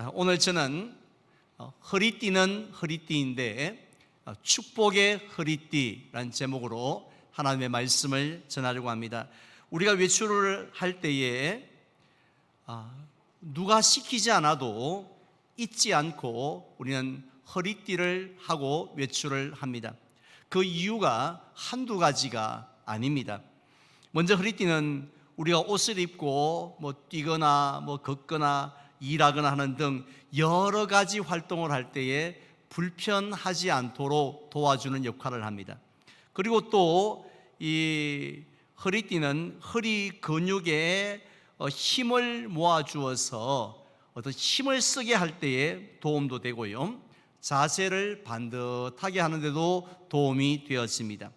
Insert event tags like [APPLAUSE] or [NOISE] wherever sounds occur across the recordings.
아, 오늘 저는 어, 허리띠는 허리띠인데 어, 축복의 허리띠라는 제목으로 하나님의 말씀을 전하려고 합니다. 우리가 외출을 할 때에 아, 누가 시키지 않아도 잊지 않고 우리는 허리띠를 하고 외출을 합니다. 그 이유가 한두 가지가 아닙니다. 먼저 허리띠는 우리가 옷을 입고 뭐 뛰거나 뭐 걷거나 일하거나 하는 등 여러 가지 활동을 할 때에 불편하지 않도록 도와주는 역할을 합니다. 그리고 또 이 허리띠는 허리 근육에 어, 힘을 모아 주어서 어떤 힘을 쓰게 할 때에 도움도 되고요. 자세를 반듯하게 하는데도 도움이 되었습니다.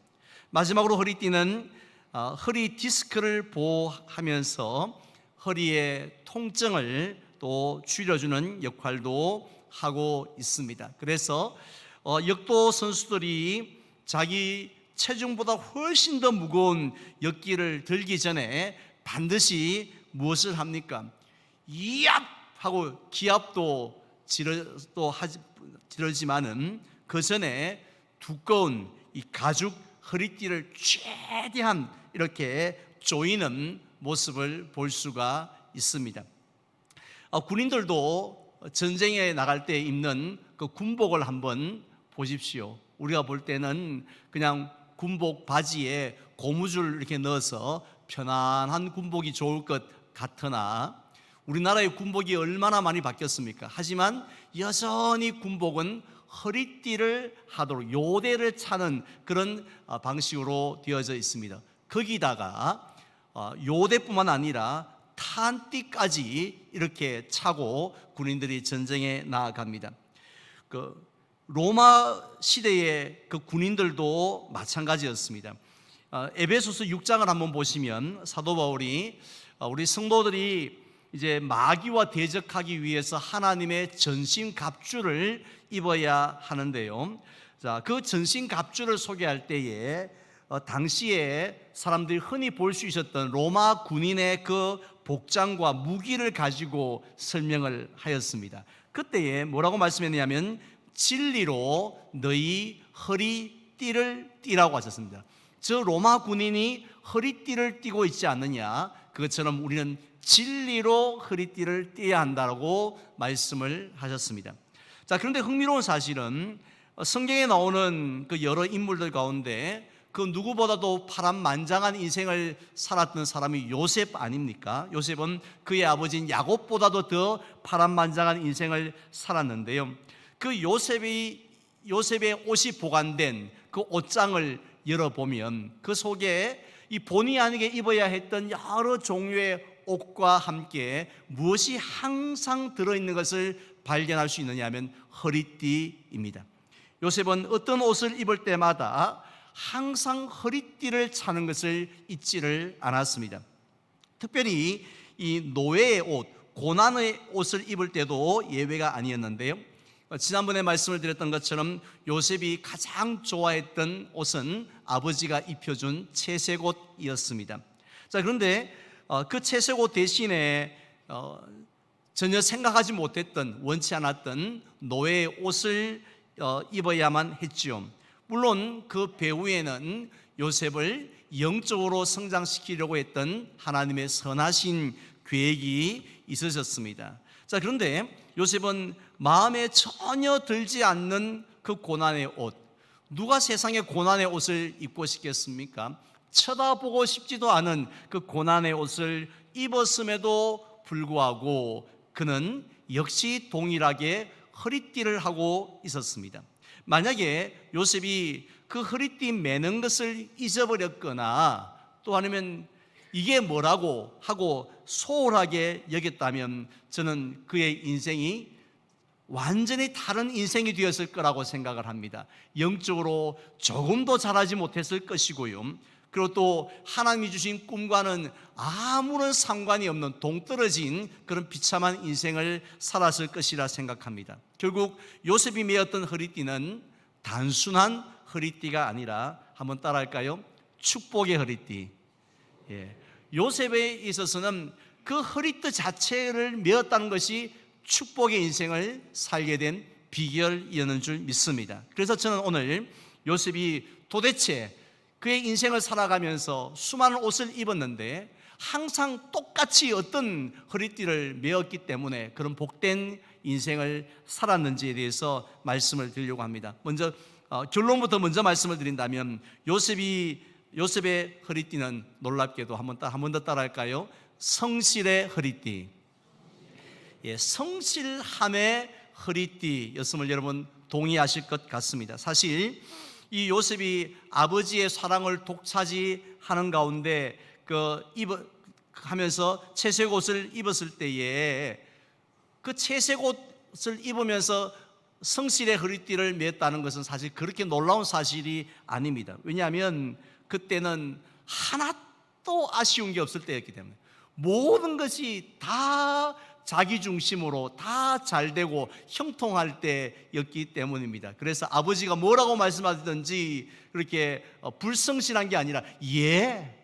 마지막으로 허리띠는 어, 허리 디스크를 보호하면서 허리의 통증을 또 줄여주는 역할도 하고 있습니다. 그래서 어, 역도 선수들이 자기 체중보다 훨씬 더 무거운 역기를 들기 전에 반드시 무엇을 합니까? 이압 하고 기압도 지르 또 하지 지르지만은 그 전에 두꺼운 이 가죽 허리띠를 최대한 이렇게 조이는 모습을 볼 수가 있습니다. 어, 군인들도 전쟁에 나갈 때 입는 그 군복을 한번 보십시오. 우리가 볼 때는 그냥 군복 바지에 고무줄 이렇게 넣어서 편안한 군복이 좋을 것 같으나 우리나라의 군복이 얼마나 많이 바뀌었습니까? 하지만 여전히 군복은 허리띠를 하도록 요대를 차는 그런 어, 방식으로 되어져 있습니다. 거기다가 어, 요대뿐만 아니라 탄띠까지 이렇게 차고 군인들이 전쟁에 나아갑니다. 그 로마 시대의 그 군인들도 마찬가지였습니다. 어, 에베소서 6장을 한번 보시면 사도 바울이 어, 우리 성도들이 이제 마귀와 대적하기 위해서 하나님의 전신 갑주를 입어야 하는데요. 자, 그 전신 갑주를 소개할 때에 어, 당시에 사람들이 흔히 볼 수 있었던 로마 군인의 그 복장과 무기를 가지고 설명을 하였습니다. 그때에 뭐라고 말씀했냐면 진리로 너희 허리띠를 띠라고 하셨습니다. 저 로마 군인이 허리띠를 띠고 있지 않느냐? 그것처럼 우리는 진리로 허리띠를 띠어야 한다고 말씀을 하셨습니다. 자, 그런데 흥미로운 사실은 성경에 나오는 그 여러 인물들 가운데 그 누구보다도 파란만장한 인생을 살았던 사람이 요셉 아닙니까? 요셉은 그의 아버지인 야곱보다도 더 파란만장한 인생을 살았는데요. 그 요셉이 요셉의 옷이 보관된 그 옷장을 열어보면 그 속에 이 본의 아니게 입어야 했던 여러 종류의 옷과 함께 무엇이 항상 들어있는 것을 발견할 수 있느냐 하면 허리띠입니다. 요셉은 어떤 옷을 입을 때마다 항상 허리띠를 차는 것을 잊지를 않았습니다. 특별히 이 노예의 옷, 고난의 옷을 입을 때도 예외가 아니었는데요. 지난번에 말씀을 드렸던 것처럼 요셉이 가장 좋아했던 옷은 아버지가 입혀준 채색 옷이었습니다. 자, 그런데 어, 그 채색 옷 대신에 어, 전혀 생각하지 못했던 원치 않았던 노예의 옷을 어, 입어야만 했지요. 물론 그 배후에는 요셉을 영적으로 성장시키려고 했던 하나님의 선하신 계획이 있으셨습니다. 자, 그런데 요셉은 마음에 전혀 들지 않는 그 고난의 옷, 누가 세상에 고난의 옷을 입고 싶겠습니까? 쳐다보고 싶지도 않은 그 고난의 옷을 입었음에도 불구하고 그는 역시 동일하게 허리띠를 하고 있었습니다. 만약에 요셉이 그 허리띠 매는 것을 잊어버렸거나 또 아니면 이게 뭐라고 하고 소홀하게 여겼다면 저는 그의 인생이 완전히 다른 인생이 되었을 거라고 생각을 합니다. 영적으로 조금도 잘하지 못했을 것이고요. 그리고 또 하나님이 주신 꿈과는 아무런 상관이 없는 동떨어진 그런 비참한 인생을 살았을 것이라 생각합니다. 결국 요셉이 메었던 허리띠는 단순한 허리띠가 아니라 한번 따라할까요? 축복의 허리띠. 예. 요셉에 있어서는 그 허리띠 자체를 메었다는 것이 축복의 인생을 살게 된 비결이었는 줄 믿습니다. 그래서 저는 오늘 요셉이 도대체 그의 인생을 살아가면서 수많은 옷을 입었는데 항상 똑같이 어떤 허리띠를 메었기 때문에 그런 복된 인생을 살았는지에 대해서 말씀을 드리려고 합니다. 먼저 어, 결론부터 먼저 말씀을 드린다면 요셉이 요셉의 허리띠는 놀랍게도 한번 한번 더 따라할까요? 성실의 허리띠. 예, 성실함의 허리띠였음을 여러분 동의하실 것 같습니다. 사실 이 요셉이 아버지의 사랑을 독차지하는 가운데 그 입어 하면서 채색 옷을 입었을 때에 그 채색 옷을 입으면서 성실의 허리띠를 맸다는 것은 사실 그렇게 놀라운 사실이 아닙니다. 왜냐하면 그때는 하나도 아쉬운 게 없을 때였기 때문에 모든 것이 다 자기 중심으로 다 잘 되고 형통할 때였기 때문입니다. 그래서 아버지가 뭐라고 말씀하시든지 그렇게 어, 불성실한 게 아니라 예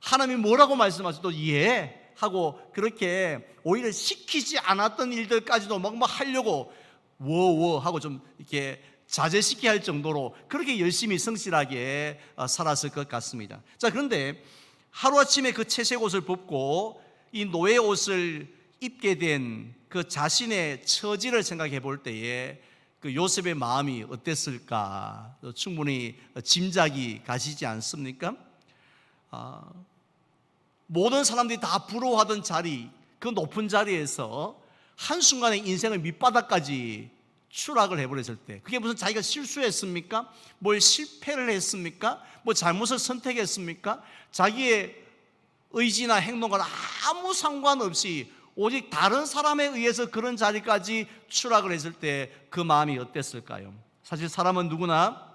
하나님이 뭐라고 말씀하셔도 예 하고 그렇게 오히려 시키지 않았던 일들까지도 막, 막 하려고 워워 하고 좀 이렇게 자제시켜야 할 정도로 그렇게 열심히 성실하게 어, 살았을 것 같습니다. 자, 그런데 하루아침에 그 채색 옷을 벗고 이 노예 옷을 입게 된 그 자신의 처지를 생각해 볼 때에 그 요셉의 마음이 어땠을까 충분히 짐작이 가시지 않습니까? 아, 모든 사람들이 다 부러워하던 자리, 그 높은 자리에서 한순간에 인생의 밑바닥까지 추락을 해버렸을 때 그게 무슨 자기가 실수했습니까? 뭘 실패를 했습니까? 뭐 잘못을 선택했습니까? 자기의 의지나 행동과 아무 상관없이 오직 다른 사람에 의해서 그런 자리까지 추락을 했을 때 그 마음이 어땠을까요? 사실 사람은 누구나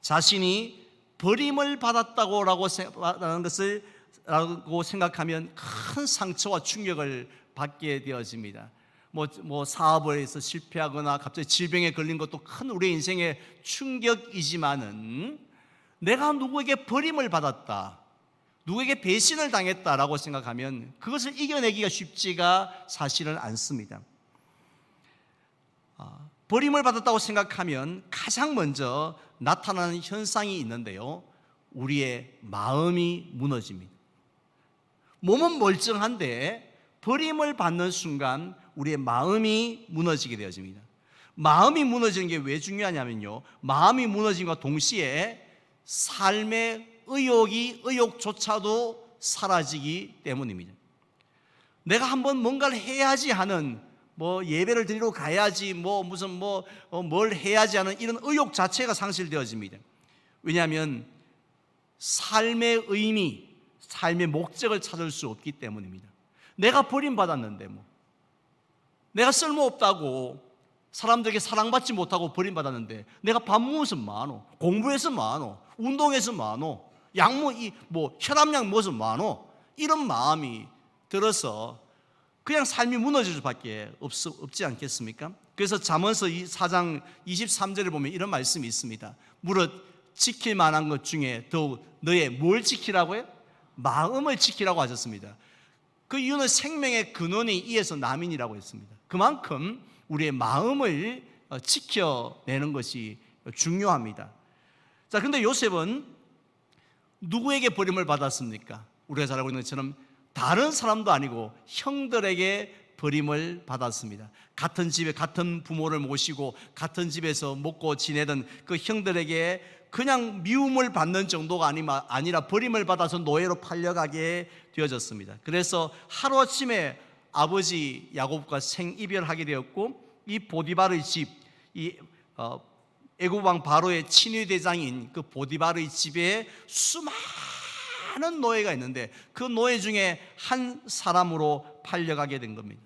자신이 버림을 받았다고 라고 생각하는 것을 라고 생각하면 큰 상처와 충격을 받게 되어집니다. 뭐, 뭐 사업을 해서 실패하거나 갑자기 질병에 걸린 것도 큰 우리 인생의 충격이지만은 내가 누구에게 버림을 받았다. 누구에게 배신을 당했다라고 생각하면 그것을 이겨내기가 쉽지가 사실은 않습니다. 아, 버림을 받았다고 생각하면 가장 먼저 나타나는 현상이 있는데요. 우리의 마음이 무너집니다. 몸은 멀쩡한데 버림을 받는 순간 우리의 마음이 무너지게 되어집니다. 마음이 무너지는 게 왜 중요하냐면요. 마음이 무너짐과 동시에 삶의 의욕이 의욕조차도 사라지기 때문입니다. 내가 한번 뭔가를 해야지 하는 뭐 예배를 드리러 가야지 뭐 무슨 뭐뭘 어, 해야지 하는 이런 의욕 자체가 상실되어집니다. 왜냐하면 삶의 의미, 삶의 목적을 찾을 수 없기 때문입니다. 내가 버림받았는데 뭐 내가 쓸모없다고 사람들에게 사랑받지 못하고 버림받았는데 내가 밥 무엇은 많어 공부해서 많어 운동해서 많어 약뭐 이뭐 혈압약 무엇은 많어 이런 마음이 들어서 그냥 삶이 무너질 수밖에 없, 없지 않겠습니까? 그래서 잠언서 4장 23절에 보면 이런 말씀이 있습니다. 무릇 지킬 만한 것 중에 더욱 너의 뭘 지키라고 요 마음을 지키라고 하셨습니다. 그 이유는 생명의 근원이 이에서 남인이라고 했습니다. 그만큼 우리의 마음을 어, 지켜내는 것이 중요합니다. 자, 근데 요셉은 누구에게 버림을 받았습니까? 우리가 잘 알고 있는 것처럼 다른 사람도 아니고 형들에게 버림을 받았습니다. 같은 집에 같은 부모를 모시고 같은 집에서 먹고 지내던 그 형들에게 그냥 미움을 받는 정도가 아니라 버림을 받아서 노예로 팔려가게 되어졌습니다. 그래서 하루아침에 아버지 야곱과 생이별하게 되었고 이 보디바르의 집, 이 어, 애굽 왕 바로의 친위 대장인 그 보디바르의 집에 수많은 노예가 있는데 그 노예 중에 한 사람으로 팔려가게 된 겁니다.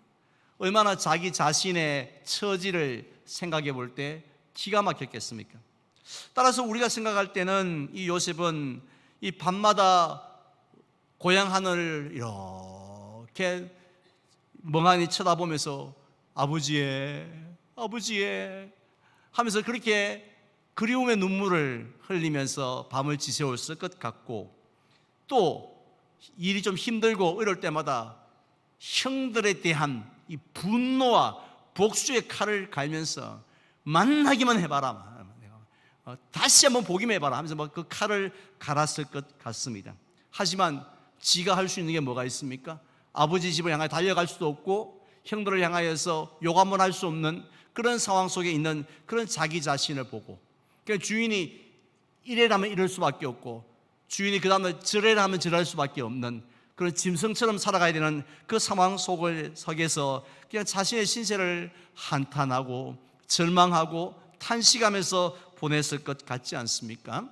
얼마나 자기 자신의 처지를 생각해 볼 때 기가 막혔겠습니까? 따라서 우리가 생각할 때는 이 요셉은 이 밤마다 고향 하늘을 이렇게 멍하니 쳐다보면서 아버지의 아버지의 하면서 그렇게 그리움의 눈물을 흘리면서 밤을 지새웠을 것 같고 또 일이 좀 힘들고 이럴 때마다 형들에 대한 이 분노와 복수의 칼을 갈면서 만나기만 해봐라. 어, 다시 한번 보기만 해봐라 하면서 막 그 칼을 갈았을 것 같습니다. 하지만 지가 할 수 있는 게 뭐가 있습니까? 아버지 집을 향해 달려갈 수도 없고 형들을 향하여서 욕 한번 할 수 없는 그런 상황 속에 있는 그런 자기 자신을 보고 그러니까 주인이 이래라면 이럴 수밖에 없고 주인이 그 다음에 저래라면 저럴 수밖에 없는 그런 짐승처럼 살아가야 되는 그 상황 속을 속에서 그냥 자신의 신세를 한탄하고 절망하고 탄식하면서 보냈을 것 같지 않습니까?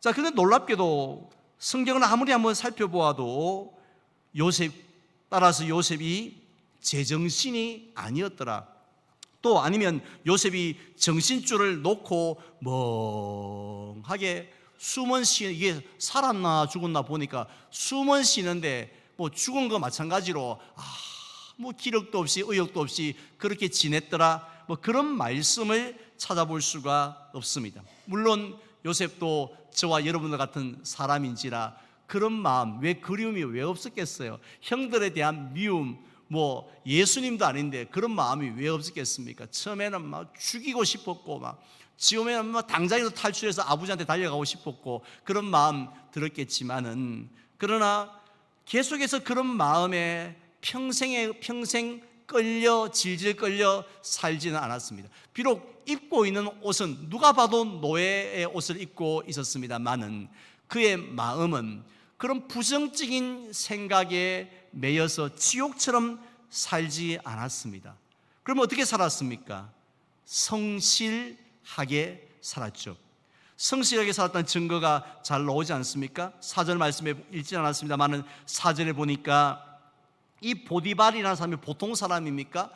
자, 근데 놀랍게도 성경을 아무리 한번 살펴보아도 요셉 따라서 요셉이 제정신이 아니었더라. 또 아니면 요셉이 정신줄을 놓고 멍하게 숨은 쉬 이게 살았나 죽었나 보니까 숨은 쉬는데 뭐 죽은 거 마찬가지로 아 뭐 기력도 없이 의욕도 없이 그렇게 지냈더라 뭐 그런 말씀을 찾아볼 수가 없습니다. 물론 요셉도 저와 여러분들 같은 사람인지라 그런 마음 왜 그리움이 왜 없었겠어요? 형들에 대한 미움 뭐 예수님도 아닌데 그런 마음이 왜 없었겠습니까? 처음에는 막 죽이고 싶었고 막 지금에는 뭐 당장이라도 탈출해서 아버지한테 달려가고 싶었고 그런 마음 들었겠지만은 그러나 계속해서 그런 마음에 평생에 평생 끌려 질질 끌려 살지는 않았습니다. 비록 입고 있는 옷은 누가 봐도 노예의 옷을 입고 있었습니다만은 그의 마음은 그런 부정적인 생각에 매여서 지옥처럼 살지 않았습니다. 그럼 어떻게 살았습니까? 성실하게 살았죠. 성실하게 살았다는 증거가 잘 나오지 않습니까? 사절 말씀에 읽지 않았습니다만은 사절에 보니까 이 보디발이라는 사람이 보통 사람입니까?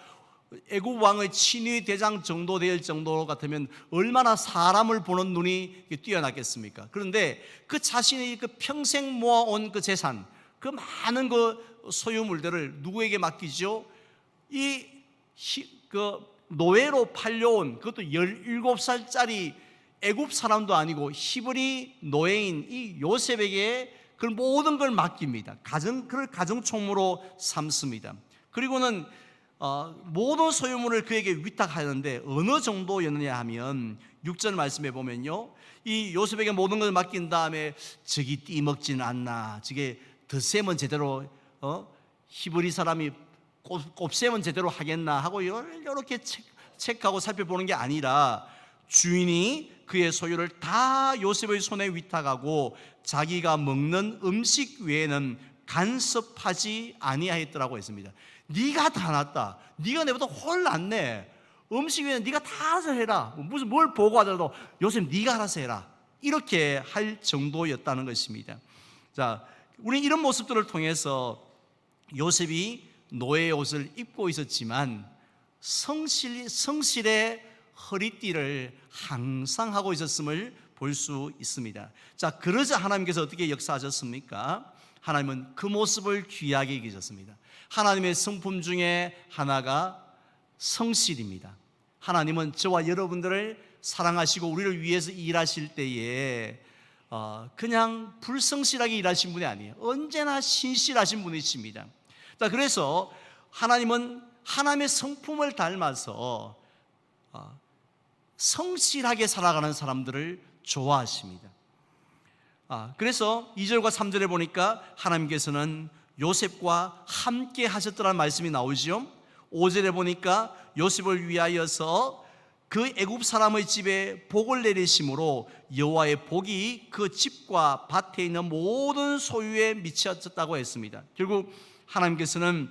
애국 왕의 친위 대장 정도 될 정도 같으면 얼마나 사람을 보는 눈이 뛰어났겠습니까? 그런데 그 자신이 그 평생 모아온 그 재산, 그 많은 그 소유물들을 누구에게 맡기죠? 이 그 노예로 팔려온 그것도 17살짜리 애굽 사람도 아니고 히브리 노예인 이 요셉에게 그 모든 걸 맡깁니다. 가정 그를 가정 총무로 삼습니다. 그리고는 어, 모든 소유물을 그에게 위탁하는데 어느 정도였느냐 하면 6절 말씀에 보면요. 이 요셉에게 모든 걸 맡긴 다음에 저기 띠먹지는 않나. 저게 덧셈은 제대로 어? 히브리 사람이 곱, 곱셈은 제대로 하겠나 하고 이렇게 체크, 하고 살펴보는 게 아니라 주인이 그의 소유를 다 요셉의 손에 위탁하고 자기가 먹는 음식 외에는 간섭하지 아니하였더라고 했습니다. 네가 다 낫다. 네가 내보다 훨 낫네. 음식 외에는 네가 다 알아서 해라. 무슨 뭘 보고 하더라도 요셉 네가 알아서 해라. 이렇게 할 정도였다는 것입니다. 자, 우리 이런 모습들을 통해서 요셉이 노예의 옷을 입고 있었지만 성실 성실의 허리띠를 항상 하고 있었음을 볼 수 있습니다. 자, 그러자 하나님께서 어떻게 역사하셨습니까? 하나님은 그 모습을 귀하게 여기셨습니다. 하나님의 성품 중에 하나가 성실입니다. 하나님은 저와 여러분들을 사랑하시고 우리를 위해서 일하실 때에 어, 그냥 불성실하게 일하신 분이 아니에요. 언제나 신실하신 분이십니다. 자, 그래서 하나님은 하나님의 성품을 닮아서 어, 성실하게 살아가는 사람들을 좋아하십니다. 아, 그래서 2절과 3절에 보니까 하나님께서는 요셉과 함께 하셨더라는 말씀이 나오죠. 5절에 보니까 요셉을 위하여서 그 애굽 사람의 집에 복을 내리심으로 여호와의 복이 그 집과 밭에 있는 모든 소유에 미쳤다고 했습니다. 결국 하나님께서는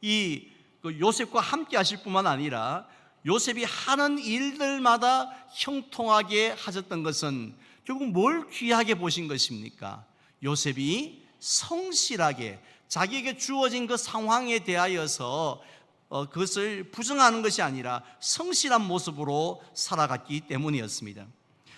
이그 요셉과 함께 하실 뿐만 아니라 요셉이 하는 일들마다 형통하게 하셨던 것은 결국 뭘 귀하게 보신 것입니까? 요셉이 성실하게 자기에게 주어진 그 상황에 대하여서 어, 그것을 부정하는 것이 아니라 성실한 모습으로 살아갔기 때문이었습니다.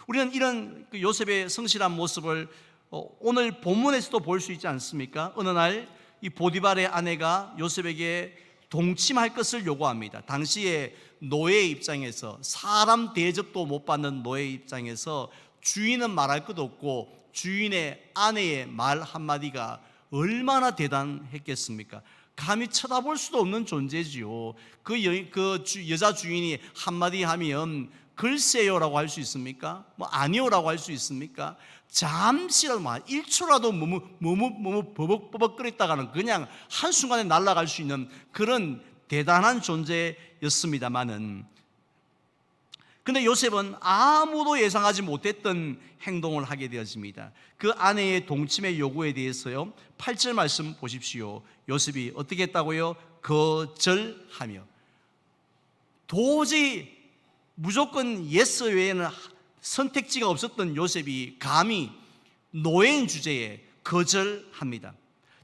우리는 이런 그 요셉의 성실한 모습을 어, 오늘 본문에서도 볼 수 있지 않습니까? 어느 날 이 보디발의 아내가 요셉에게 동침할 것을 요구합니다. 당시에 노예 입장에서 사람 대접도 못 받는 노예 입장에서 주인은 말할 것도 없고 주인의 아내의 말 한마디가 얼마나 대단했겠습니까? 감히 쳐다볼 수도 없는 존재지요. 그, 여, 그 주, 여자 주인이 한마디 하면 글쎄요라고 할 수 있습니까? 뭐 아니요라고 할 수 있습니까? 잠시라도 뭐 1초라도 뭐뭐 뭐뭐 뭐뭐 버벅버벅거렸다가는 그냥 한순간에 날아갈 수 있는 그런 대단한 존재였습니다마는 근데 요셉은 아무도 예상하지 못했던 행동을 하게 되었습니다. 그 아내의 동침의 요구에 대해서요. 8절 말씀 보십시오. 요셉이 어떻게 했다고요? 거절하며 도저히 무조건 예스 외에는 선택지가 없었던 요셉이 감히 노예인 주제에 거절합니다.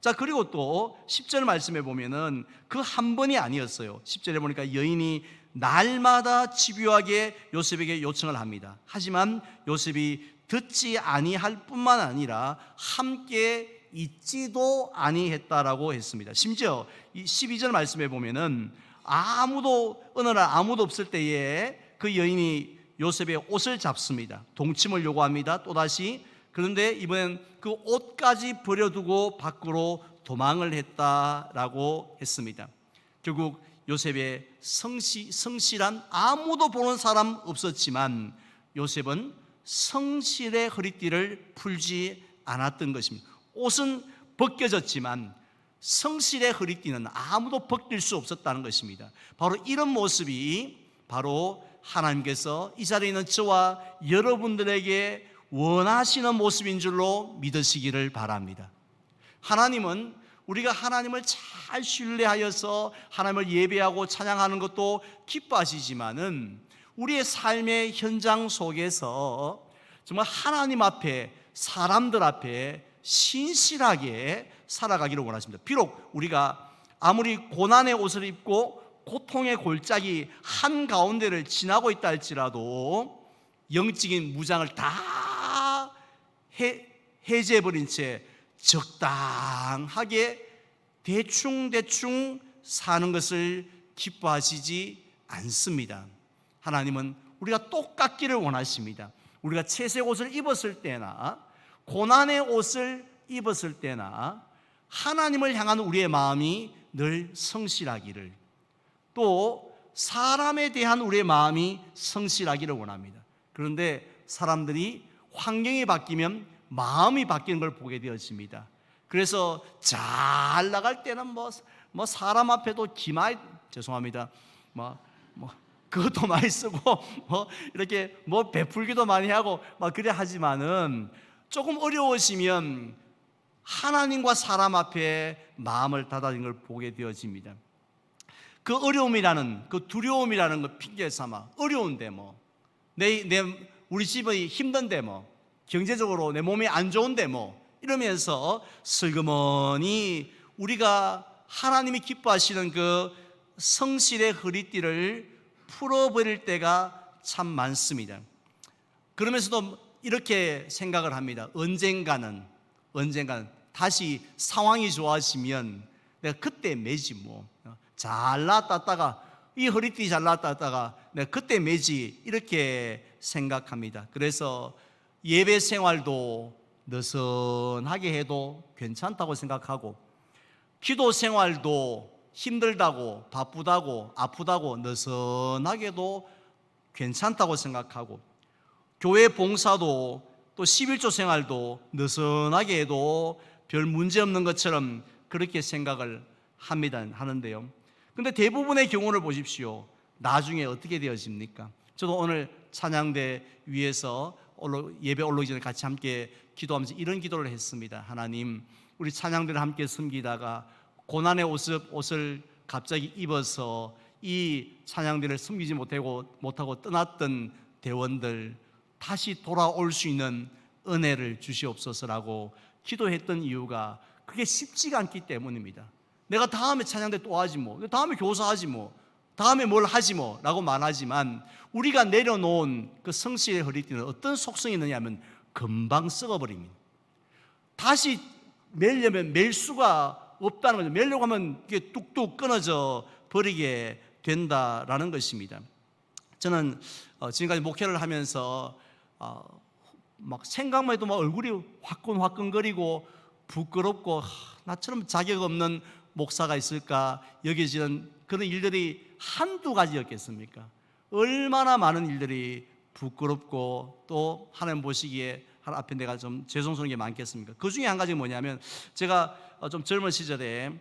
자, 그리고 또 10절 말씀에 보면은 그 한 번이 아니었어요. 10절에 보니까 여인이 날마다 집요하게 요셉에게 요청을 합니다. 하지만 요셉이 듣지 아니할 뿐만 아니라 함께 있지도 아니했다라고 했습니다. 심지어 이 12절 말씀에 보면은 아무도 어느 날 아무도 없을 때에 그 여인이 요셉의 옷을 잡습니다. 동침을 요구합니다. 또다시 그런데 이번엔 그 옷까지 버려두고 밖으로 도망을 했다라고 했습니다. 결국 요셉의 성시, 성실한 아무도 보는 사람 없었지만 요셉은 성실의 허리띠를 풀지 않았던 것입니다. 옷은 벗겨졌지만 성실의 허리띠는 아무도 벗길 수 없었다는 것입니다. 바로 이런 모습이 바로 하나님께서 이 자리에 있는 저와 여러분들에게 원하시는 모습인 줄로 믿으시기를 바랍니다. 하나님은 우리가 하나님을 잘 신뢰하여서 하나님을 예배하고 찬양하는 것도 기뻐하시지만은 우리의 삶의 현장 속에서 정말 하나님 앞에 사람들 앞에 신실하게 살아가기를 원하십니다. 비록 우리가 아무리 고난의 옷을 입고 고통의 골짜기 한 가운데를 지나고 있다 할지라도 영적인 무장을 다 해, 해제해버린 채 적당하게 대충대충 사는 것을 기뻐하시지 않습니다. 하나님은 우리가 똑같기를 원하십니다. 우리가 채색 옷을 입었을 때나 고난의 옷을 입었을 때나 하나님을 향한 우리의 마음이 늘 성실하기를 또 사람에 대한 우리의 마음이 성실하기를 원합니다. 그런데 사람들이 환경이 바뀌면 마음이 바뀌는 걸 보게 되었습니다. 그래서 잘 나갈 때는 뭐, 뭐 사람 앞에도 기마이 죄송합니다. 뭐, 뭐 그것도 [LAUGHS] 많이 쓰고 뭐 이렇게 뭐 베풀기도 많이 하고 막 그래 하지만은 조금 어려우시면 하나님과 사람 앞에 마음을 닫아진 걸 보게 되어집니다. 그 어려움이라는 그 두려움이라는 거 핑계 삼아 어려운데 뭐 내 내 우리 집이 힘든데 뭐 경제적으로 내 몸이 안 좋은데 뭐 이러면서 슬그머니 우리가 하나님이 기뻐하시는 그 성실의 허리띠를 풀어버릴 때가 참 많습니다. 그러면서도 이렇게 생각을 합니다. 언젠가는 언젠가는 다시 상황이 좋아지면 내가 그때 매지 뭐 잘 났다다가 이 허리띠 잘 났다다가 내가 그때 매지 이렇게 생각합니다. 그래서 예배 생활도 느슨하게 해도 괜찮다고 생각하고 기도 생활도 힘들다고 바쁘다고 아프다고 느슨하게도 괜찮다고 생각하고 교회 봉사도 또 11조 생활도 느슨하게 해도 별 문제 없는 것처럼 그렇게 생각을 합니다 하는데요. 근데 대부분의 경우를 보십시오. 나중에 어떻게 되어집니까? 저도 오늘 찬양대 위에서 예배 올라오기 전에 같이 함께 기도하면서 이런 기도를 했습니다. 하나님, 우리 찬양대를 함께 숨기다가 고난의 옷을, 옷을 갑자기 입어서 이 찬양대를 숨기지 못하고, 못하고 떠났던 대원들 다시 돌아올 수 있는 은혜를 주시옵소서라고 기도했던 이유가 그게 쉽지가 않기 때문입니다. 내가 다음에 찬양대 또 하지 뭐, 다음에 교사하지 뭐, 다음에 뭘 하지 뭐, 라고 말하지만 우리가 내려놓은 그 성실의 허리띠는 어떤 속성이 있느냐 하면 금방 썩어버립니다. 다시 멜려면 멜 수가 없다는 거죠. 멜려고 하면 이게 뚝뚝 끊어져 버리게 된다라는 것입니다. 저는 어, 지금까지 목회를 하면서 어, 막 생각만 해도 막 얼굴이 화끈화끈거리고 부끄럽고 나처럼 자격 없는 목사가 있을까 여겨지는 그런 일들이 한두 가지였겠습니까? 얼마나 많은 일들이 부끄럽고 또 하나님 보시기에 하나 앞에 내가 좀 죄송스러운 게 많겠습니까? 그 중에 한 가지가 뭐냐면 제가 어, 좀 젊은 시절에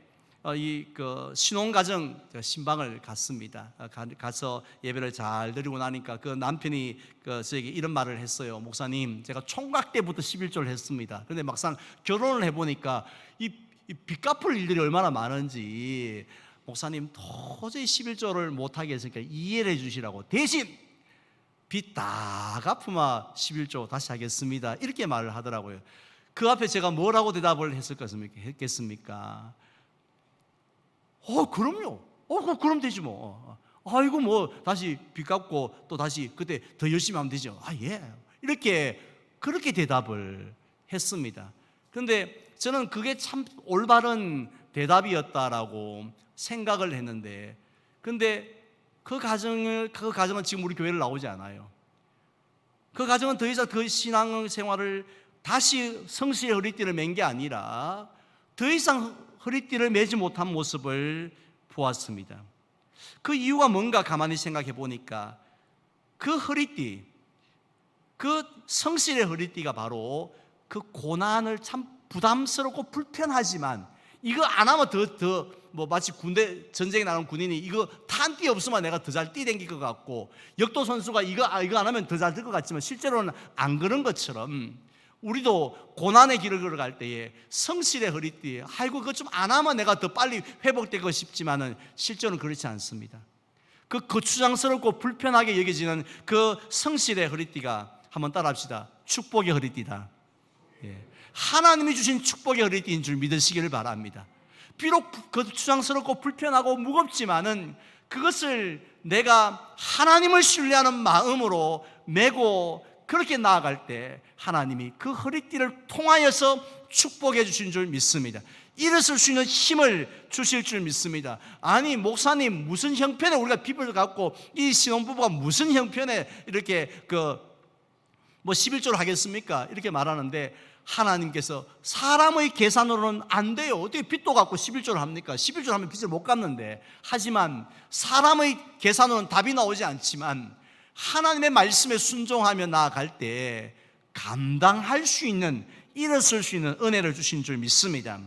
어, 이그 신혼가정 신방을 갔습니다. 어, 가- 가서 예배를 잘 드리고 나니까 그 남편이 그 저에게 이런 말을 했어요. 목사님, 제가 총각 때부터 11조를 했습니다. 그런데 막상 결혼을 해보니까 이, 이 빚 갚을 일들이 얼마나 많은지 목사님 도저히 11조를 못하게 했으니까 이해를 해주시라고 대신 빚 다 갚으마 11조 다시 하겠습니다. 이렇게 말을 하더라고요. 그 앞에 제가 뭐라고 대답을 했을겠습니까? 했겠습니까? 어, 그럼요. 어, 그- 그럼 되지 뭐. 아이고 뭐 다시 빚 갚고 또 다시 그때 더 열심히 하면 되죠. 아, 예. 이렇게 그렇게 대답을 했습니다. 그런데 저는 그게 참 올바른 대답이었다라고 생각을 했는데 근데 그 가정을 그 가정은 지금 우리 교회를 나오지 않아요. 그 가정은 더 이상 그 신앙 생활을 다시 성실의 허리띠를 맨 게 아니라 더 이상 허리띠를 매지 못한 모습을 보았습니다. 그 이유가 뭔가 가만히 생각해 보니까 그 허리띠, 그 성실의 허리띠가 바로 그 고난을 참 부담스럽고 불편하지만 이거 안 하면 더, 더, 뭐 마치 군대 전쟁에 나가는 군인이 이거 탄띠 없으면 내가 더 잘 뛰댕길 것 같고 역도 선수가 이거, 아, 이거 안 하면 더 잘 될 것 같지만 실제로는 안 그런 것처럼 우리도 고난의 길을 걸어갈 때에 성실의 허리띠, 아이고 그거 좀 안 하면 내가 더 빨리 회복되고 싶지만은 실제로는 그렇지 않습니다. 그 거추장스럽고 불편하게 여겨지는 그 성실의 허리띠가 한번 따라 합시다. 축복의 허리띠다. 예. 하나님이 주신 축복의 허리띠인 줄 믿으시기를 바랍니다. 비록 거추장스럽고 불편하고 무겁지만은 그것을 내가 하나님을 신뢰하는 마음으로 메고 그렇게 나아갈 때 하나님이 그 허리띠를 통하여서 축복해 주신 줄 믿습니다. 일어설 수 있는 힘을 주실 줄 믿습니다. 아니 목사님 무슨 형편에 우리가 비법을 갖고 이 신혼부부가 무슨 형편에 이렇게 그 뭐 11조를 하겠습니까? 이렇게 말하는데 하나님께서 사람의 계산으로는 안 돼요. 어떻게 빚도 갖고 11조를 합니까? 11조를 하면 빚을 못 갚는데. 하지만 사람의 계산으로는 답이 나오지 않지만 하나님의 말씀에 순종하며 나아갈 때 감당할 수 있는 일어설 수 있는 은혜를 주신 줄 믿습니다.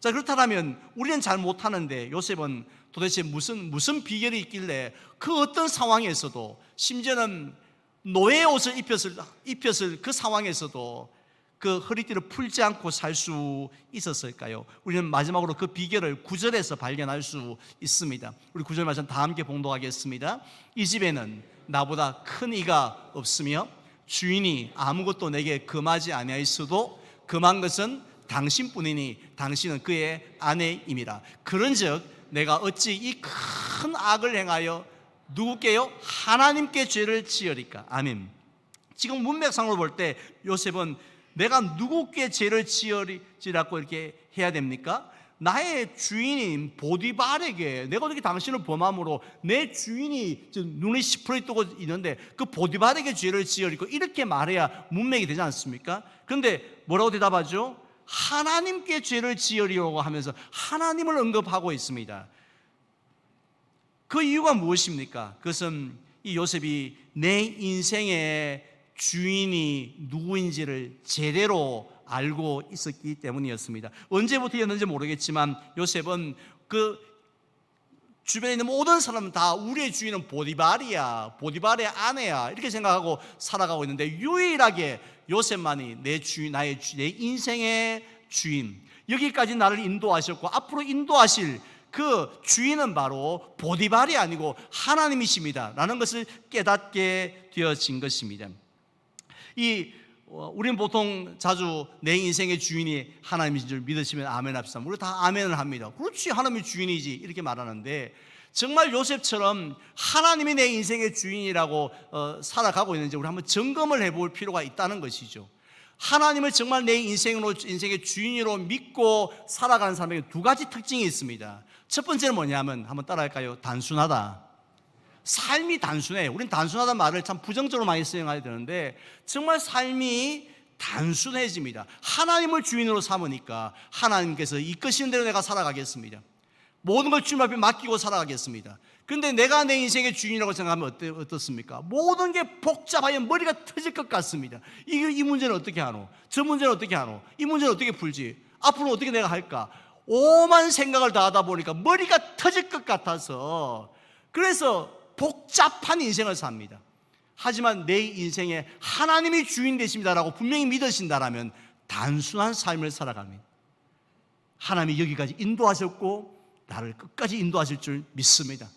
자 그렇다면 우리는 잘 못하는데 요셉은 도대체 무슨 무슨 비결이 있길래 그 어떤 상황에서도 심지어는 노예 옷을 입혔을 입혔을 그 상황에서도 그 허리띠를 풀지 않고 살 수 있었을까요? 우리는 마지막으로 그 비결을 구절에서 발견할 수 있습니다. 우리 구절 말씀 다 함께 봉독하겠습니다. 이 집에는 나보다 큰 이가 없으며 주인이 아무것도 내게 금하지 아니하였어도 금한 것은 당신뿐이니 당신은 그의 아내임이라. 그런즉 내가 어찌 이 큰 악을 행하여 누구께요? 하나님께 죄를 지으리까? 아멘. 지금 문맥상으로 볼 때 요셉은 내가 누구께 죄를 지으리라고 이렇게 해야 됩니까? 나의 주인인 보디발에게 내가 어떻게 당신을 범함으로 내 주인이 눈이 시퍼리 뜨고 있는데 그 보디발에게 죄를 지으리고 이렇게 말해야 문맥이 되지 않습니까? 그런데 뭐라고 대답하죠? 하나님께 죄를 지으리라고 하면서 하나님을 언급하고 있습니다. 그 이유가 무엇입니까? 그것은 이 요셉이 내 인생의 주인이 누구인지를 제대로 알고 있었기 때문이었습니다. 언제부터였는지 모르겠지만 요셉은 그 주변에 있는 모든 사람은 다 우리의 주인은 보디발이야, 보디발의 아내야 이렇게 생각하고 살아가고 있는데 유일하게 요셉만이 내 주인, 나의 주, 내 인생의 주인 여기까지 나를 인도하셨고 앞으로 인도하실 그 주인은 바로 보디발이 아니고 하나님이십니다. 라는 것을 깨닫게 되어진 것입니다. 이 어, 우리는 보통 자주 내 인생의 주인이 하나님인 줄 믿으시면 아멘 합시다. 우리 다 아멘을 합니다. 그렇지 하나님이 주인이지 이렇게 말하는데 정말 요셉처럼 하나님이 내 인생의 주인이라고 어, 살아가고 있는지 우리 한번 점검을 해볼 필요가 있다는 것이죠. 하나님을 정말 내 인생으로 인생의 주인으로 믿고 살아가는 사람에게 두 가지 특징이 있습니다. 첫 번째는 뭐냐면 한번 따라 할까요? 단순하다. 삶이 단순해. 우린 단순하다는 말을 참 부정적으로 많이 사용해야 되는데 정말 삶이 단순해집니다. 하나님을 주인으로 삼으니까 하나님께서 이끄시는 대로 내가 살아가겠습니다. 모든 걸 주님 앞에 맡기고 살아가겠습니다. 근데 내가 내 인생의 주인이라고 생각하면 어때, 어떻습니까? 모든 게 복잡하여 머리가 터질 것 같습니다. 이, 이 문제는 어떻게 하노? 저 문제는 어떻게 하노? 이 문제는 어떻게 풀지? 앞으로 어떻게 내가 할까? 오만 생각을 다 하다 보니까 머리가 터질 것 같아서 그래서 복잡한 인생을 삽니다. 하지만 내 인생에 하나님이 주인 되십니다라고 분명히 믿으신다라면 단순한 삶을 살아갑니다. 하나님이 여기까지 인도하셨고 나를 끝까지 인도하실 줄 믿습니다.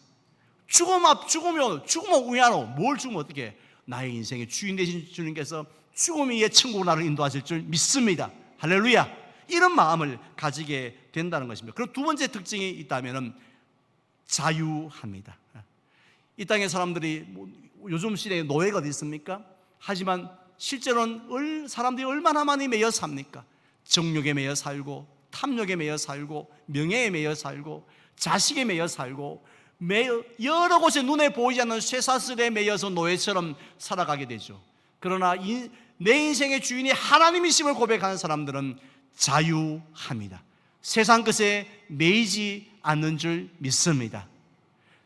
죽음 앞 죽으면 죽으면 우야노 뭘 죽으면 어떻게 나의 인생의 주인 되신 주님께서 죽음이 예 천국으로 나를 인도하실 줄 믿습니다. 할렐루야. 이런 마음을 가지게 된다는 것입니다. 그리고 두 번째 특징이 있다면은 자유합니다. 이 땅의 사람들이 뭐 요즘 시대에 노예가 어디 있습니까? 하지만 실제로는 얼- 사람들이 얼마나 많이 매여 삽니까? 정욕에 매여 살고 탐욕에 매여 살고 명예에 매여 살고 자식에 매여 살고 매여 여러 곳에 눈에 보이지 않는 쇠사슬에 매여서 노예처럼 살아가게 되죠. 그러나 인- 내 인생의 주인이 하나님이심을 고백하는 사람들은 자유합니다. 세상 것에 매이지 않는 줄 믿습니다.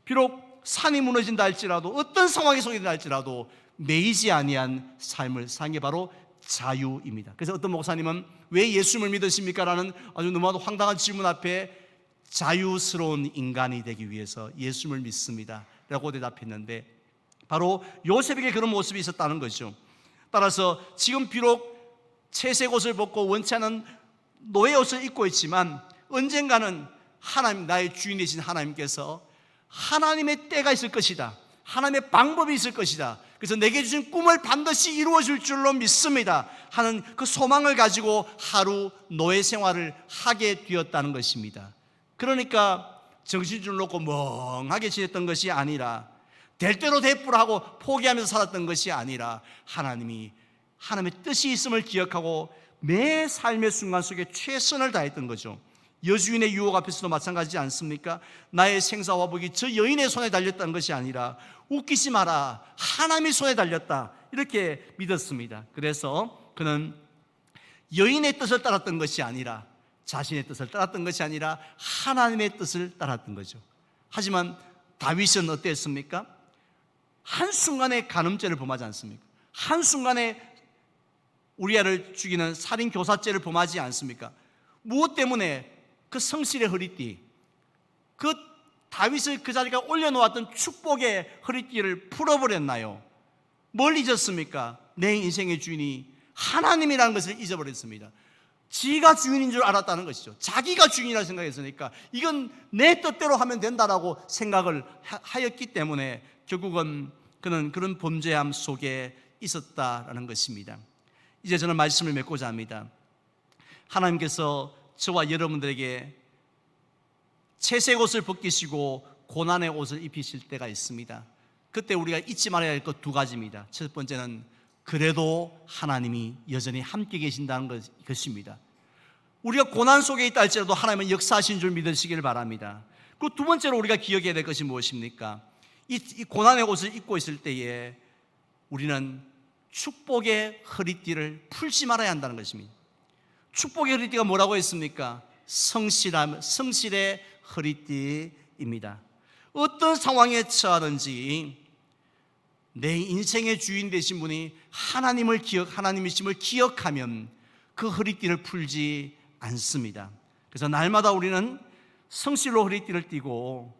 비록 산이 무너진다 할지라도 어떤 상황이 속이다 할지라도 매이지 아니한 삶을 사는 게 바로 자유입니다. 그래서 어떤 목사님은 왜 예수님을 믿으십니까? 라는 아주 너무나도 황당한 질문 앞에 자유스러운 인간이 되기 위해서 예수님을 믿습니다. 라고 대답했는데 바로 요셉에게 그런 모습이 있었다는 거죠. 따라서 지금 비록 채색 옷을 벗고 원치 않은 노예 옷을 입고 있지만 언젠가는 하나님 나의 주인이신 하나님께서 하나님의 때가 있을 것이다. 하나님의 방법이 있을 것이다. 그래서 내게 주신 꿈을 반드시 이루어질 줄로 믿습니다. 하는 그 소망을 가지고 하루 노예 생활을 하게 되었다는 것입니다. 그러니까 정신줄 놓고 멍하게 지냈던 것이 아니라 될 대로 대꾸하고 포기하면서 살았던 것이 아니라 하나님이 하나님의 뜻이 있음을 기억하고 매 삶의 순간 속에 최선을 다했던 거죠. 여주인의 유혹 앞에서도 마찬가지지 않습니까? 나의 생사화복이 저 여인의 손에 달렸다는 것이 아니라 웃기지 마라. 하나님의 손에 달렸다. 이렇게 믿었습니다. 그래서 그는 여인의 뜻을 따랐던 것이 아니라 자신의 뜻을 따랐던 것이 아니라 하나님의 뜻을 따랐던 거죠. 하지만 다윗은 어땠습니까? 한순간에 간음죄를 범하지 않습니까? 한순간에 우리아를 죽이는 살인 교사죄를 범하지 않습니까? 무엇 때문에 그 성실의 허리띠, 그 다윗을 그 자리가 올려놓았던 축복의 허리띠를 풀어버렸나요? 뭘 잊었습니까? 내 인생의 주인이 하나님이라는 것을 잊어버렸습니다. 지가 주인인 줄 알았다는 것이죠. 자기가 주인이라 생각했으니까 이건 내 뜻대로 하면 된다라고 생각을 하- 하였기 때문에 결국은 그는 그런 범죄함 속에 있었다라는 것입니다. 이제 저는 말씀을 맺고자 합니다. 하나님께서 저와 여러분들에게 채색 옷을 벗기시고 고난의 옷을 입히실 때가 있습니다. 그때 우리가 잊지 말아야 할 것 두 가지입니다. 첫 번째는 그래도 하나님이 여전히 함께 계신다는 것- 것입니다. 우리가 고난 속에 있다 할지라도 하나님은 역사하신 줄 믿으시길 바랍니다. 그 두 번째로 우리가 기억해야 될 것이 무엇입니까? 이, 이 고난의 옷을 입고 있을 때에 우리는 축복의 허리띠를 풀지 말아야 한다는 것입니다. 축복의 허리띠가 뭐라고 했습니까? 성실함, 성실의 허리띠입니다. 어떤 상황에 처하든지 내 인생의 주인 되신 분이 하나님을 기억, 하나님이심을 기억하면 그 허리띠를 풀지 않습니다. 그래서 날마다 우리는 성실로 허리띠를 띠고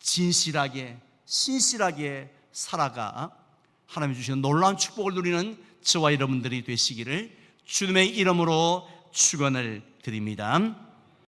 진실하게, 신실하게 살아가 하나님 주시는 놀라운 축복을 누리는 저와 여러분들이 되시기를 주님의 이름으로 축원을 드립니다.